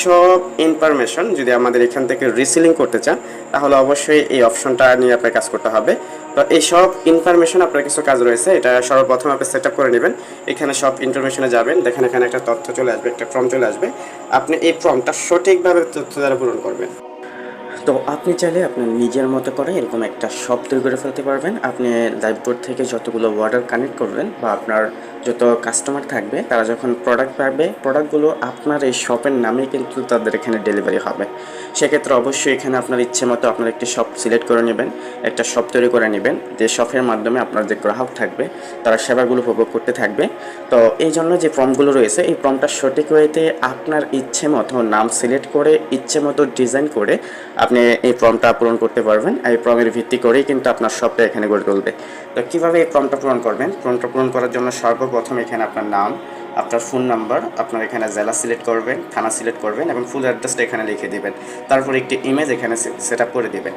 সব ইনফরমেশন যদি আমাদের এখান থেকে রিসিলিং করতে চান, তাহলে অবশ্যই এই অপশনটা নিয়ে আপনার কাজ করতে হবে। তো এই সব ইনফরমেশন আপনার কিছু কাজ রয়েছে, এটা সর্বপ্রথম আপনি সেট করে নেবেন। এখানে সব ইনফরমেশনে যাবেন, দেখেন এখানে একটা তথ্য চলে আসবে, একটা ফর্ম চলে আসবে। আপনি এই ফর্মটা সঠিকভাবে তথ্য দ্বারা পূরণ করবেন। তো আপনি চাইলে আপনার নিজের মতো করে এরকম একটা শপ তৈরি করে ফেলতে পারবেন। আপনি লাইভবোর্ড থেকে যতগুলো অর্ডার কানেক্ট করবেন বা আপনার যত কাস্টমার থাকবে, তারা যখন প্রোডাক্ট পাবে প্রোডাক্টগুলো আপনার এই শপের নামেই কিন্তু তাদের এখানে ডেলিভারি হবে। সেক্ষেত্রে অবশ্যই এখানে আপনার ইচ্ছে মতো আপনার একটি শপ সিলেক্ট করে নেবেন, একটা শপ তৈরি করে নেবেন, যে শপের মাধ্যমে আপনার যে গ্রাহক থাকবে, তারা সেবাগুলো উপভোগ করতে থাকবে। তো এই জন্য যে ফর্মগুলো রয়েছে, এই ফর্মটা সঠিক ওয়েতে আপনার ইচ্ছে মতো নাম সিলেক্ট করে, ইচ্ছে মতো ডিজাইন করে আপনি এই ফর্মটা পূরণ করতে পারবেন। এই ফর্মের ভিত্তি করেই কিন্তু আপনার সবটা এখানে গড়ে তুলবে। তো কীভাবে এই ফর্মটা পূরণ করবেন? ফর্মটা পূরণ করার জন্য সর্বপ্রথম এখানে আপনার নাম, আপনার ফোন নাম্বার, আপনার এখানে জেলা সিলেক্ট করবেন, থানা সিলেক্ট করবেন এবং ফুল অ্যাড্রেসটা এখানে লিখে দেবেন। তারপর একটি ইমেজ এখানে সেট করে দেবেন।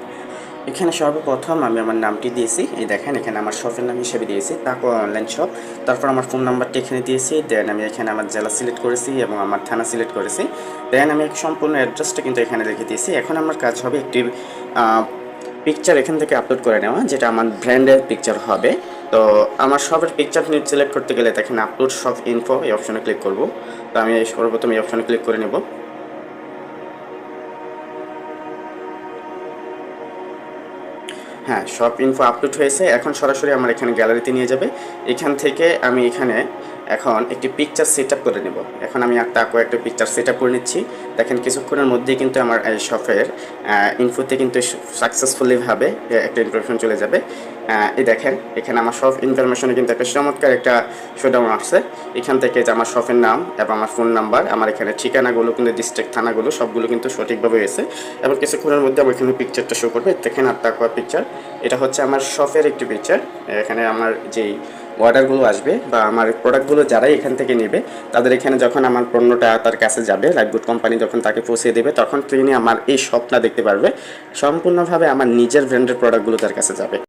এখানে সর্বপ্রথম আমি আমার নামটি দিয়েছি। এই দেখেন, এখানে আমার শপের নাম হিসেবে দিয়েছি তারপর অনলাইন শপ তারপর আমার ফোন নাম্বারটি এখানে দিয়েছি দেন আমি এখানে আমার জেলা সিলেক্ট করেছি এবং আমার থানা সিলেক্ট করেছি। দেন আমি সম্পূর্ণ অ্যাড্রেসটা কিন্তু এখানে লিখে দিয়েছি। এখন আমার কাজ হবে একটি পিকচার এখান থেকে আপলোড করে নেওয়া, যেটা আমার ব্র্যান্ডের পিকচার হবে। তো আমার সবের পিকচার সিলেক্ট করতে গেলে দেখেন আপলোড সব ইনফো এই অপশনে ক্লিক করব। তো আমি সর্বপ্রথম এই অপশনে ক্লিক করে নেব। হ্যাঁ সব ইনফো আপলোড হয়েছে। এখন সরাসরি আমার এখানে গ্যালারিতে নিয়ে যাবে। এখান থেকে আমি এখানে এখন একটি পিকচার সেট আপ করে নেব। এখন আমি একটা কয়েকটা পিকচার সেট আপ করে নিচ্ছি। দেখেন কিছুক্ষণের মধ্যেই কিন্তু আমার এই শপের ইনফোতে কিন্তু সাকসেসফুলিভাবে একটা ইনফরমেশন চলে যাবে। এই দেখেন, এখানে আমার সব ইনফরমেশনে কিন্তু একটা চমৎকার একটা শোডাউন আসছে। এখান থেকে যে আমার শপের নাম এবং আমার ফোন নাম্বার আমার এখানে ঠিকানাগুলো, কিন্তু ডিস্ট্রিক্ট থানাগুলো, সবগুলো কিন্তু সঠিকভাবে হয়েছে। এবং কিছুক্ষণের মধ্যে আমার এখানে পিকচারটা শো করবে। দেখেন আটটা কয় পিকচার এটা হচ্ছে আমার শপের একটি পিকচার এখানে আমার যেই অর্ডারগুলো আসবে বা আমার প্রোডাক্টগুলো যারাই এখান থেকে নেবে, তাদের এখানে যখন আমার পণ্যটা তার কাছে যাবে লাইফগুড কোম্পানি যখন তাকে পৌঁছে দেবে, তখন তিনি আমার এই স্বপ্ন দেখতে পারবে। সম্পূর্ণভাবে আমার নিজের ব্র্যান্ডের প্রোডাক্টগুলো তার কাছে যাবে।